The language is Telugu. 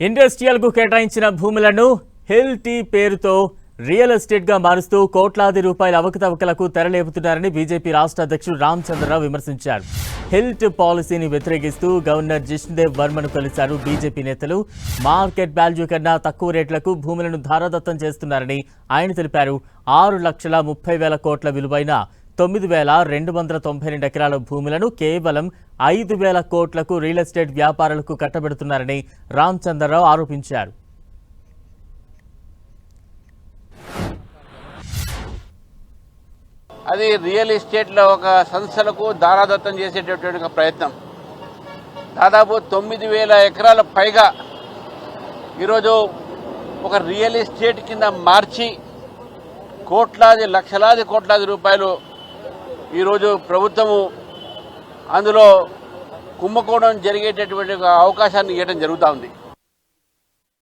ఇండస్ట్రియల్కు కేటాయించిన భూములను హిల్ టీ పేరుతో రియల్ ఎస్టేట్గా మారుస్తూ కోట్లాది రూపాయల అవకతవకలకు తెరలేపుతున్నారని బీజేపీ రాష్ట్ర అధ్యక్షుడు రామచంద్రరావు విమర్శించారు. హిల్ట్ పాలసీని వ్యతిరేకిస్తూ గవర్నర్ జిష్ణుదేవ్ వర్మను కలిశారు బీజేపీ నేతలు. మార్కెట్ వాల్యూ కన్నా తక్కువ రేట్లకు భూములను ధారాదత్తం చేస్తున్నారని ఆయన తెలిపారు. ఆరు లక్షల ముప్పై వేల కోట్ల విలువైన తొమ్మిది వేల రెండు వందల తొంభై రెండు ఎకరాల భూములను కేవలం ఐదు వేల కోట్లకు రియల్ ఎస్టేట్ వ్యాపారులకు కట్టబెడుతున్నారని రామచంద్రరావు ఆరోపించారు. అది రియల్ ఎస్టేట్లో ఒక సంస్థలకు దారాదత్తం చేసేటటువంటి ప్రయత్నం. దాదాపు తొమ్మిది వేల ఎకరాల పైగా ఈరోజు ఒక రియల్ ఎస్టేట్ కింద మార్చి కోట్లాది లక్షలాది కోట్లాది రూపాయలు ఈరోజు ప్రభుత్వము అందులో కుంభకోణం జరిగేటటువంటి అవకాశాన్ని ఇవ్వడం జరుగుతూ ఉంది.